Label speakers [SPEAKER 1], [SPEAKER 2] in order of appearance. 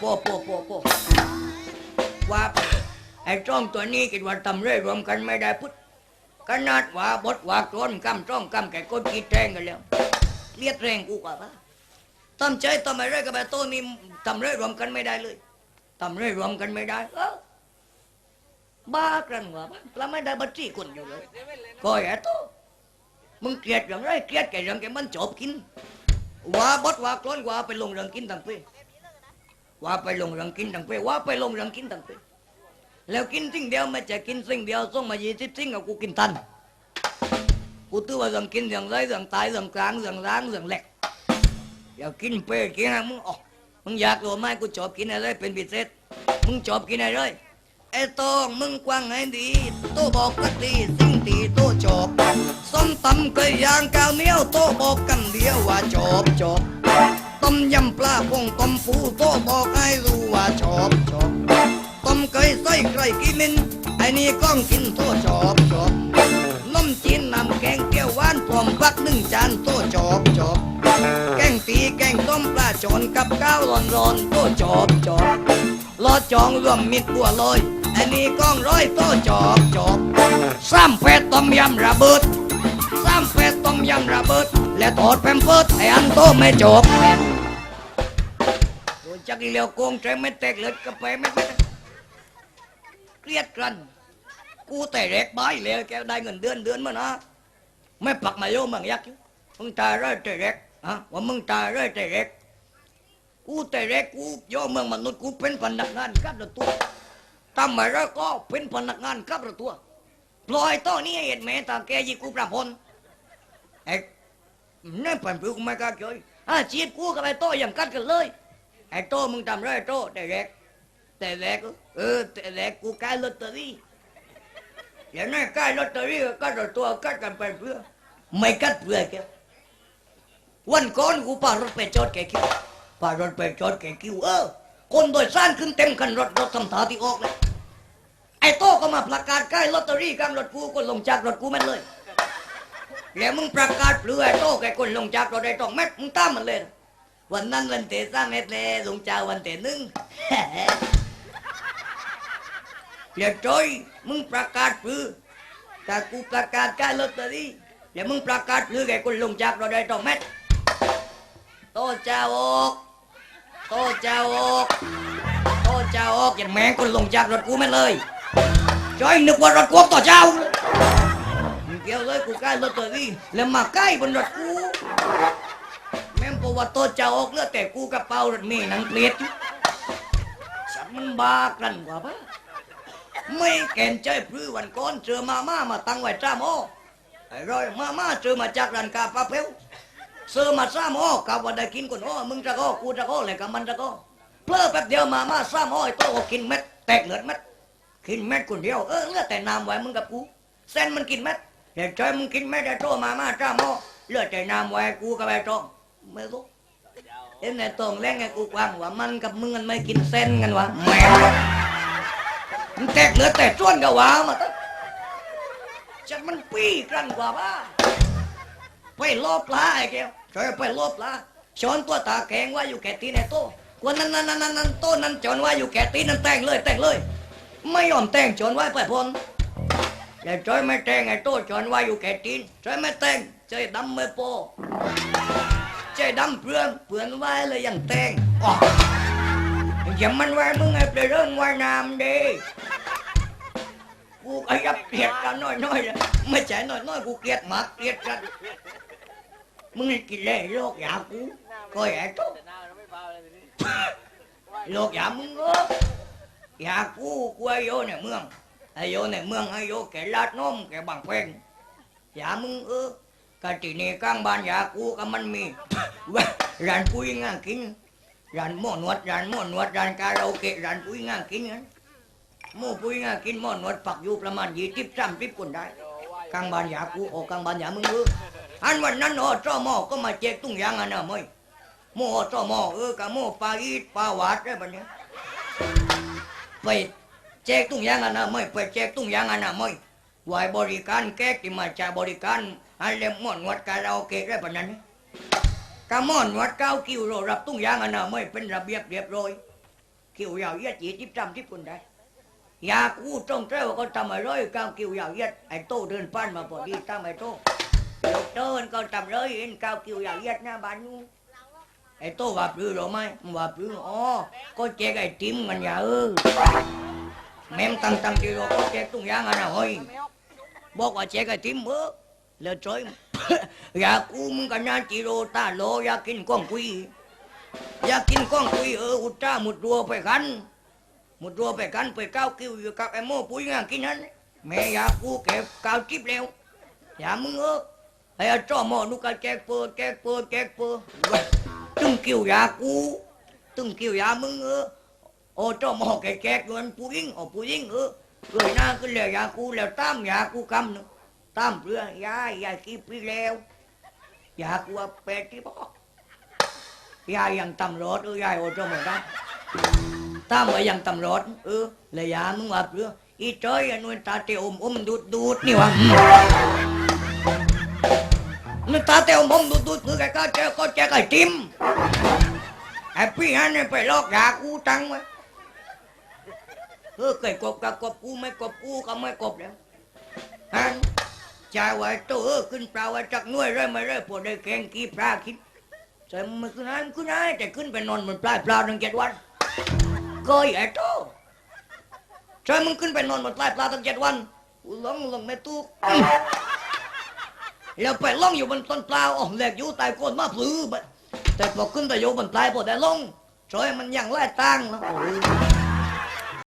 [SPEAKER 1] โปโปโปโปว่าไอ้จ้องตัวนี้คิดว่าทำเรื่อยรวมกันไม่ได้พุทธขนาดว่าบดว่าโกรนกำจ้องกำแก่ก้นกีดแรงกันแล้วเลียดแรงกูกว่าปะทำใจทำอะไรกับไอ้โต้นี่ทำเรื่อยรวมกันไม่ได้เลยทำเรื่อยรวมกันไม่ได้เออบ้ากันวะแล้วไม่ได้บัตรีคนอยู่เลยก็ไอ้โตมึงเกลียดอย่างไรเกลียดแก่อย่างแกมันจบกินว่าบดว่าโกรนว่าไปลงเรื่องกินต่างเป้ ว่าไปลงเรื่องกินต่างเป้ว่าไปลงเรื่องกินต่างเป้แล้วกินสิ่งเดียวไม่ใช่กินสิ่งเดียวส่งมายี่สิบสิ่งกับกูกินทันกูตื้อว่าเรื่องกินเรื่องไรเรื่องตายเรื่องกลางเรื่องร้างเรื่องแหลกอยากินเป้กินอะไรมึงออกมึงอยากรู้ไหมกูชอบกินอะไรเป็นพิเศษมึงชอบกินอะไรไอ้ตองมึงกว้างให้ดีโตบอกกันดีสิ่งที่โตชอบส้มตำไก่ย่างกาวเหนียวโตบอกกันเดียวว่าชอบชอบ ต้มยำปลาพงต้มปูโตบอกให้รู้ว่าชอบชอบต้มไก่ไส้ไก่กิมินไอ้นี่ก้องกินโตชอบชอบน้มจีนน้ำแกงเกี๊ยวหวานพร้อมพักหนึ่งจานโตชอบชอบแกงตีแกงต้มปลาจอนกับข้าวร้อนๆโตชอบชอบลอดจองรวมมิตรบัวลอยไอ้นี่ก้องร้อยโตชอบชอบซ้ำแพทต้มยำระเบิดสามเฟสต้มยำระเบิดและถอดแพมเพิร์ดไอ้อันโตไม่จบ โดนจักเลียวโกงใจไม่แตกเลยกระไปไม่เป็นเกลียดกันกูแต่แรกบายเลยแกได้เงินเดือนเดือนมานะไม่ปักมาโยมังยักษ์อยู่มึงตายเรื่อยแต่แรกฮะว่ามึงตายเรื่อยแต่แรกกูแต่แรกกูโยเมืองมนุษย์กูเป็นพนักงานกับระตัวทำมาแล้วก็เป็นพนักงานกับระตัวปล่อยตัวนี้เห็นแม่ตาแกยิกูประพลไอ้นี่เป็นผู้ไม่กล้าเจยอาชีพกูกับไอ้โตอย่างกัดกันเลย ไอ้โต้มึงทำไรไอ้โต้แต่แรกแต่แรกเออแต่แรกกูขายลอตเตอรี่อย่างนั้นขายลอตเตอรี่ก็กัดตัวกัดกันไปเพื่อ ไม่กัดเพื่อแกวันก่อนกูพารถไปจอดแกคิวพารถไปจอดแกคิวเออคนโดยสารขึ้นเต็มคันรถรถทำท่าที่ออกเลยไอ้โต้ก็มาประกาศใกล้ลอตเตอรี่กลางรถกูก็ลงจากรถกูแม่นเลยแล้วมึงประกาศเปลือยไอโต้แกคนลงจากรถได้ต้องแม็ดมึงตามมันเลยนะ วันนั้นวันเตะสามเม็ดเลยลงจากวันเตะหนึ่งเดี๋ยวจอยมึงประกาศเปลือแต่กูประกาศกล้ลอตเตอรี่แล้วมึงประกาศเปลือแกคนลงจากเรถได้ต้องแม็ดโตจ้าออกโตจ้าออกโอ้เจ้าออกอย่างแมงคนลงจากรถกูแม่เลยจอยนึกว่ารถกูต่อเจ้ามึงเกี่ยวเลยกูใกล้รถตัวนี้แล้วมาใกล้บนรถกู ว่าโตเจ้าออกเลือดแต่กูกระเป๋ารถเมย์นังเกลียดฉันมันบากันกว่าปะไม่แก่นใจพรือวันก่อนเจอมาม่ามาตั้งไว้จ้าโมไอ้รอยมาม่าเจอมาจากร้านกาปาเพลวซื้อมาซ้ำโอ้กับวันได้กินคนโอ้มึงจะก็กูจะก็เลยกับมันจะก็เพลอแป๊บเดียวมามาซ้ำอ้อยโตก็กินเม็ดแตกเหลือดเม็ดกินเม็ดคนเดียวเออเลือแต่น้ำไว้มึงกับกูเส้นมันกินเม็ดเดี๋ยวจมึงกินเม็ดได้โตมามาจ้าหม้อเลือแต่น้ำไว้กูกับไอ้โต ไม่รู้เอ็นไอ้ตรงแรงไอ้กูกวางว่ามันกับมึงมันไม่กินเส้นกันวะแมวมันแตกเหลือแต่จ้วนกับว่ามาตั้งจัดมันปีกันกว่าบ้าไปลบลาไอ้แก้วจอยไปลบลาช้อนตัวตาแข็งว่าอยู่แก่ตีนไอ้โตวันนั้นนั้นนั้นนั้นโต้นนั้นจอนว่าอยู่แก่ตีนนั้นแต่งเลยแต่งเลย ไม่ยอมแต่งจอนไว้ไปพนแต่จอยไม่แต่งไอ้โต้จอนว่าอยู่แก่ตีนจอยไม่แต่งใจดำไม่โป ใจดำเปลือนเปลือนไว้เลยอยังแตงอย่ามันไว้มึงไอ้เปลือนไว้น้ำดิกูไอ้ยับเกลียดกันน้อยน้อยๆไม่ใช่น้อยน้อยๆกูเกลียดหมากเกลียดกันมึงกินเลยโลกอยากูก็ไอ้โต้โลกอย่ามึงเอออยากูกูไอโยในเมืองไอโยในเมืองไอโยแกลาดนมแกบางเพลงอย่ามึงเออกะที่นี่กลางบ้านอยากูก็มันมี ร้านปุ้ยงานกินร้านหม้อนวดร้านหม้อนวดร้านคาราโอเกะร้านปุ้ยงานกินนั้นหม้อปุ้ยงานกินหม้อนวดปักอยู่ประมาณยี่สิบสามสิบคนได้กลางบ้านยากูโอกลางบ้านยามึงเอออันวันนั้นโอ้เจ้าหม้อก็มาเจ๊กตุ้งยางอันน่ะมั้ยโมต่อโมเออกับโมปลาอีดปลาหวาดได้ปะเนี่ยไปแจกตุ้งยางอันนะไม่ไปแจกตุ้งยางอันนะไม่ไหวบริการแก้ที่มาจากบริการอันเล็มม่อนวดการเราโอเกะได้ปะนั้น กะม่อนวัดเก้าคิวโรรับตุ้งยางอันนะไม่เป็นระเบียบเรียบร้อยคิวยาวเยียดยี่สิบสามสิบคนได้ยากกูตรงเจ้าก็ทำอะไรก้าวคิวยาวเยียดไอ้โตเดินผ่านมาพอดีตามไอ้โตเดินก็ทำเลยเห็นก้าวคิวยาวเยียดหน้าบ้านนู้ไอ้โตว่าปลื้อหรือไม่ว่าปลื้ออ๋อก็แจกไอ้ติมมันอย่าเออแม่มตั้งตั้งที่เราก็แจกตุ้งยางอะนะเฮ้ยบอกว่าแจกไอ้ติมเออแล้วจอย อยากกูมึงกันนานจิโรตาโลอยากกินก้องกุย อยากกินก้องคุยเอออุตส่าหมุดรัวไปกัน หมุดรัวไปกันไปก้าวกิ้วอยู่กับไอ้โม่ปุ้ยงานกินนั้นแม่อยากกูเก็บก้าวจิบแล้วอย่ามึงเออไอ้จ้อหมอนุกะแจกเปิดแจกเปิดแจกเปิดตึงกิ้วอยากูตึงกิ้วอยามึงเออโอ้จ้อหมอแกแจกเงินปุ้ยงโอ้ปุ้ยงเออเกยหน้าขึ้นแล้วยากูแล้วตามยากูกำหนึง ตามเพื่อยายยายกี่ปีแล้วอยากว่าเป็ดที่บอกยายยังตำรวจเออยายโอ้เจ้าเหมือนกันตามไว้ยังตำรวจเออเลยยามึงว่าเพื่ออีจ้อยอนนู้นตาเตอมอมดูดดูดนี่วะนี่ตาเตอมอมดูดดูดคือแกก็เจอก็เจอไอ้ติมไอ้พี่ฮันนี่ไปลอกยากูตังไว้เออเคยกบกับกบกูไม่กบกูก็ไม่กบแล้วฮัน จายไว้ตัวเออขึ้นเปล่าไว้จากหน่วยเรื่อยมาเรื่อยพอได้แกงกีปลาคิดแต่มันขึ้นได้มันขึ้นได้แต่ขึ้นไปนอนบนปลายปลาตั้งเจ็ดวันก็ไอ้โตใช่มึงขึ้นไปนอนบนปลายปลาตั้งเจ็ดวันกูลงลงไม่ตุกแล้วไปล่องอยู่บนต้นปลาอ๋อแหลกอยู่ใต้โคนมาพลือไปแต่พอขึ้นไปอยู่บนปลายพอได้ลงช่วยมันยังไล่ตังแล้ว